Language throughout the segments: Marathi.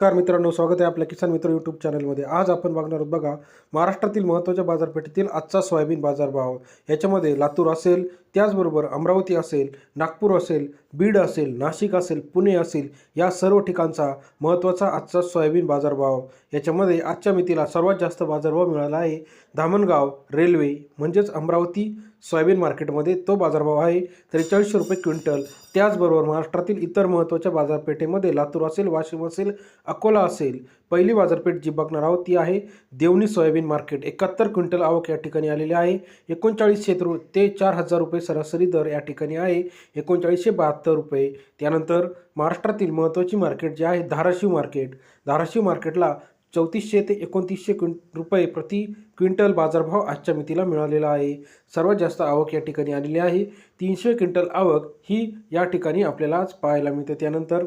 नमस्कार मित्रांनो स्वागत आहे आपल्या किसान मित्र यूट्यूब चॅनलमध्ये आज आपण बघणार आहोत बघा महाराष्ट्रातील महत्त्वाच्या बाजारपेठेतील आजचा सोयाबीन बाजारभाव. याच्यामध्ये लातूर असेल त्याचबरोबर अमरावती असेल नागपूर असेल बीड असेल नाशिक असेल पुणे असेल या सर्व ठिकाणचा महत्त्वाचा आजचा सोयाबीन बाजारभाव. याच्यामध्ये आजच्या मितीला सर्वात जास्त बाजारभाव मिळाला आहे धामणगाव रेल्वे म्हणजेच अमरावती सोयाबीन मार्केटमध्ये तो बाजारभाव आहे. त्रेचाळीसशे रुपये क्विंटल. त्याचबरोबर महाराष्ट्रातील इतर महत्त्वाच्या बाजारपेठेमध्ये लातूर असेल वाशिम असेल अकोला असेल पहिली बाजारपेठ जी बघणार आहोत ती आहे देवणी सोयाबीन मार्केट. एकाहत्तर क्विंटल आवक या ठिकाणी आलेली आहे. एकोणचाळीसशे ते चार हजार रुपये सरासरी दर या ठिकाणी आहे. एकोणचाळीसशे बहात्तर रुपये. त्यानंतर महाराष्ट्रातील महत्त्वाची मार्केट जी आहे धाराशिव मार्केट. धाराशिव मार्केटला चौतीसशे ते एकोणतीसशे क्विं रुपये प्रति क्विंटल बाजारभाव आजच्या मितीला मिळालेला आहे. सर्वात जास्त आवक या ठिकाणी आलेली आहे. तीनशे क्विंटल आवक ही या ठिकाणी आपल्याला आज पाहायला मिळते. त्यानंतर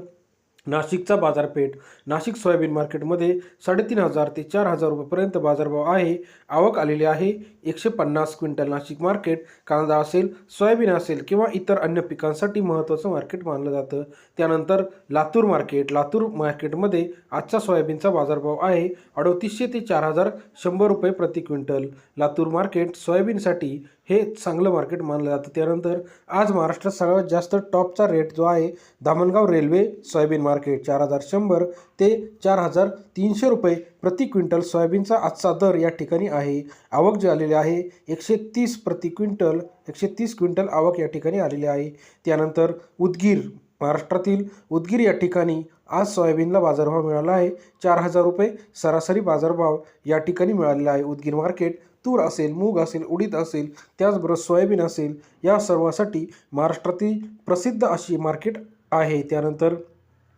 नाशिकचा बाजारपेठ नाशिक सोयाबीन मार्केटमध्ये साडेतीन हजार ते चार हजार रुपयेपर्यंत बाजारभाव आहे. आवक आलेली आहे. एकशे पन्नास क्विंटल नाशिक मार्केट कांदा असेल सोयाबीन असेल किंवा इतर अन्य पिकांसाठी महत्त्वाचं मार्केट मानलं जातं. त्यानंतर लातूर मार्केट लातूर मार्केटमध्ये आजचा सोयाबीनचा बाजारभाव आहे. अडोतीसशे ते चार हजार शंभर रुपये प्रति क्विंटल. लातूर मार्केट सोयाबीनसाठी हे चांगलं मार्केट मानलं जातं. त्यानंतर आज महाराष्ट्रात सगळ्यात जास्त टॉपचा रेट जो आहे धामणगाव रेल्वे सोयाबीन मार्केट चार हजार शंभर ते चार हजार तीनशे रुपये प्रति क्विंटल सोयाबीनचा आजचा दर या ठिकाणी आहे. आवक जी आलेली आहे एकशे तीस प्रति क्विंटल एकशे तीस क्विंटल आवक या ठिकाणी आलेली आहे. त्यानंतर उदगीर महाराष्ट्रातील उदगीर या ठिकाणी आज सोयाबीनला बाजारभाव मिळाला आहे. चार हजार रुपये सरासरी बाजारभाव या ठिकाणी मिळालेला आहे. उदगीर मार्केट तूर असेल मूग असेल उडीद असेल त्याचबरोबर सोयाबीन असेल या सर्वासाठी महाराष्ट्रातील प्रसिद्ध अशी मार्केट आहे. त्यानंतर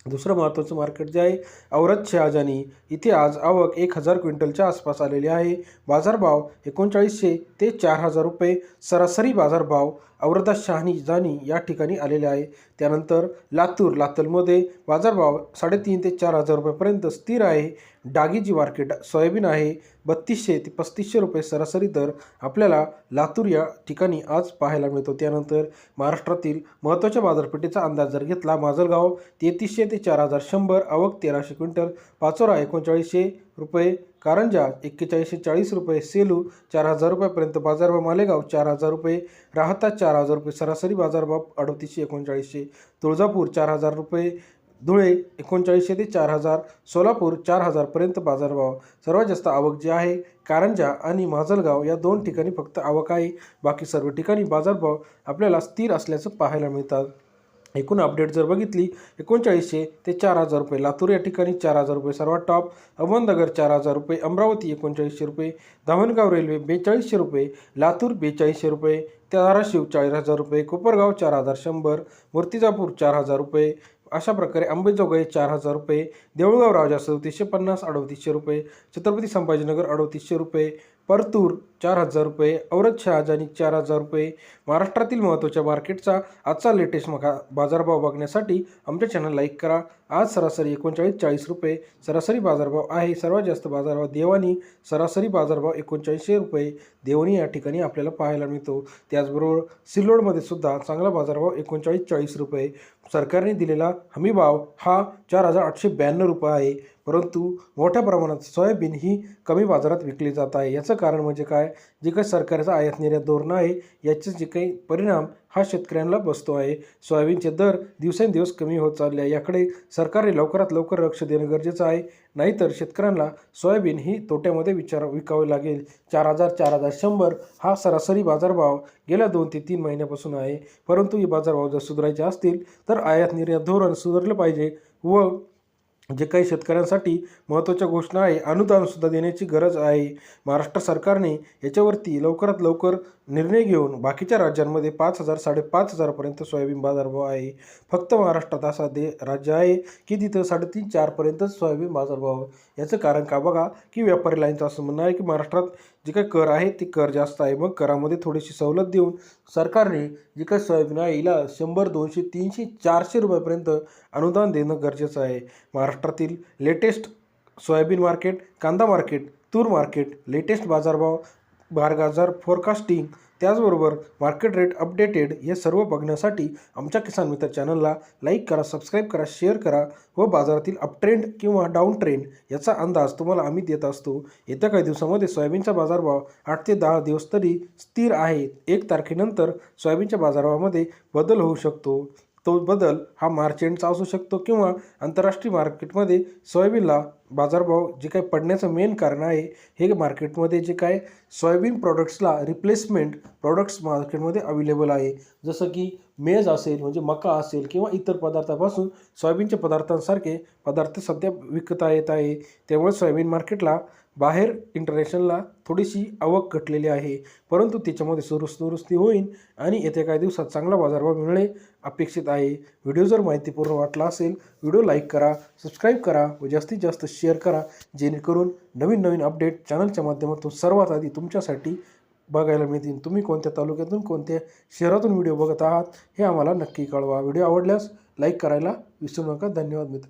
दुसरं महत्त्वाचं मार्केट जे आहे औरत शहाजानी. इथे आज आवक एक हजार क्विंटलच्या आसपास आलेली आहे. बाजारभाव एकोणचाळीसशे ते चार हजार रुपये. सरासरी बाजारभाव औरदा शहानी जानी या ठिकाणी आलेले आहे. त्यानंतर लातूर लातूरमध्ये बाजारभाव साडेतीन ते चार हजार रुपयापर्यंत स्थिर आहे. डागीजी मार्केट सोयाबीन आहे. बत्तीसशे ते पस्तीसशे रुपये सरासरी दर आपल्याला लातूर या ठिकाणी आज पाहायला मिळतो. त्यानंतर महाराष्ट्रातील महत्त्वाच्या बाजारपेठेचा अंदाज जर घेतला माजलगाव तेहतीसशे ते चार हजार शंभर आवक तेराशे क्विंटल पाचोरा एकोणचाळीसशे रुपये. कारंजा एक्केचाळीसशे चाळीस रुपये. सेलू चार हजार रुपयापर्यंत बाजारभाव. मालेगाव चार हजार रुपये. राहता चार हजार रुपये. सरासरी बाजारभाव अडतीसशे एकोणचाळीसशे. तुळजापूर चार हजार रुपये. धुळे एकोणचाळीसशे ते चार हजार. सोलापूर चार हजारपर्यंत बाजारभाव. सर्वात जास्त आवक जी आहे कारंजा आणि माजलगाव या दोन ठिकाणी फक्त आवक आहे. बाकी सर्व ठिकाणी बाजारभाव आपल्याला स्थिर असल्याचं पाहायला मिळतात. एकूण अपडेट जर बघितली एकोणचाळीसशे ते चार हजार रुपये. लातूर या ठिकाणी चार हजार रुपये सर्वात टॉप अहमदनगर चार हजार रुपये. अमरावती एकोणचाळीसशे रुपये. धावणगाव रेल्वे बेचाळीसशे रुपये. लातूर बेचाळीसशे रुपये. धाराशिव चाळीस हजार रुपये. कोपरगाव चार हजार शंभर. मूर्तिजापूर चार हजार रुपये. अशा प्रकारे अंबेजोगाई चार हजार रुपये. देऊळगाव राजा चौतीसशे पन्नास अडतीसशे रुपये. छत्रपती संभाजीनगर अडतीसशे रुपये. परतूर चार हजार रुपये औरत शहाजानी चार हजार रुपये. महाराष्ट्रातील महत्त्वाच्या मार्केटचा आजचा लेटेस्ट मका बाजारभाव बघण्यासाठी आमच्या चॅनल लाईक करा. आज सरासरी एकोणचाळीस चाळीस रुपये. सरासरी बाजारभाव आहे. सर्वात जास्त बाजारभाव देवानी. सरासरी बाजारभाव एकोणचाळीसशे रुपये. देवणी या ठिकाणी आपल्याला पाहायला मिळतो. त्याचबरोबर सिल्लोडमध्ये सुद्धा चांगला बाजारभाव एकोणचाळीस चाळीस रुपये. सरकारने दिलेला हमीभाव हा चार हजार आठशे ब्याण्णव रुपये आहे. परंतु मोठ्या प्रमाणात सोयाबीन ही कमी बाजारात विकली जात आहे. याचं कारण म्हणजे काय? जे काही सरकारचा आयात निर्यात धोरण आहे याचे जे काही परिणाम हा शेतकऱ्यांना बसतो आहे. सोयाबीनचे दर दिवसेंदिवस कमी होत चालले आहे. याकडे सरकारने लवकरात लवकर लक्ष देणं गरजेचं आहे. नाहीतर शेतकऱ्यांना सोयाबीन ही तोट्यामध्ये विचार विकावे लागेल. चार हजार चार हजार शंभर हा सरासरी बाजारभाव गेल्या दोन ते तीन महिन्यापासून आहे. परंतु हे बाजारभाव जर सुधारायचे असतील तर आयात निर्यात धोरण सुधारलं पाहिजे व जे काही शेतकऱ्यांसाठी महत्त्वाच्या घोषणा आहे अनुदानसुद्धा देण्याची गरज आहे. महाराष्ट्र सरकारने याच्यावरती लवकरात लवकर निर्णय घेऊन बाकीच्या राज्यांमध्ये पाच हजार साडेपाच हजारपर्यंत सोयाबीन बाजारभाव आहे. फक्त महाराष्ट्रात असा दे राज्य आहे की तिथं साडेतीन चारपर्यंतच सोयाबीन बाजारभाव याचं कारण का बघा की व्यापारी लाईनचं असं म्हणणं आहे की महाराष्ट्रात जे काही कर आहे ते कर जास्त आहे. मग करामध्ये थोडीशी सवलत देऊन सरकारने जे काही सोयाबीन आहे हिला शंभर दोनशे तीनशे चारशे रुपयापर्यंत अनुदान देणं गरजेचं आहे. महाराष्ट्रातील लेटेस्ट सोयाबीन मार्केट कांदा मार्केट तूर मार्केट लेटेस्ट बाजारभाव बाजार फोरकास्टिंग त्याचबरोबर मार्केट रेट अपडेटेड हे सर्व बघण्यासाठी आमच्या किसान मित्र चॅनलला लाईक करा सबस्क्राईब करा शेअर करा व बाजारातील अपट्रेंड किंवा डाऊन ट्रेंड याचा अंदाज तुम्हाला आम्ही देत असतो. येत्या काही दिवसामध्ये सोयाबीनचा बाजारभाव आठ ते दहा दिवस तरी स्थिर आहे. एक तारखेनंतर सोयाबीनच्या बाजारभावामध्ये बदल होऊ शकतो. तो बदल हा मार्च एंडचा असू शकतो किंवा आंतरराष्ट्रीय मार्केटमध्ये सोयाबीनला बाजारभाव जे काय पडण्याचं मेन कारण आहे हे मार्केटमध्ये जे काय सोयाबीन प्रॉडक्ट्सला रिप्लेसमेंट प्रॉडक्ट्स मार्केटमध्ये अवेलेबल आहे. जसं की मेज असेल म्हणजे मका असेल किंवा इतर पदार्थापासून सोयाबीनच्या पदार्थांसारखे पदार्थ सध्या विकता येत आहे. त्यामुळे सोयाबीन मार्केटला बाहेर इंटरनॅशनलला थोडीशी आवक घटलेली आहे. परंतु त्याच्यामध्ये सुरुस दुरुस्ती होईल आणि येत्या काही दिवसात चांगला बाजारभाव मिळणे अपेक्षित आहे. व्हिडिओ जर माहितीपूर्ण वाटला असेल व्हिडिओ लाईक करा सबस्क्राईब करा व जास्तीत जास्त शेअर करा जेणेकरून नवीन नवीन अपडेट चॅनलच्या माध्यमातून सर्वात आधी तुमच्यासाठी बघायला मिळतील. तुम्ही कोणत्या तालुक्यातून कोणत्या शहरातून व्हिडिओ बघत आहात हे आम्हाला नक्की कळवा. व्हिडिओ आवडल्यास लाईक करायला विसरू नका. धन्यवाद मित्र.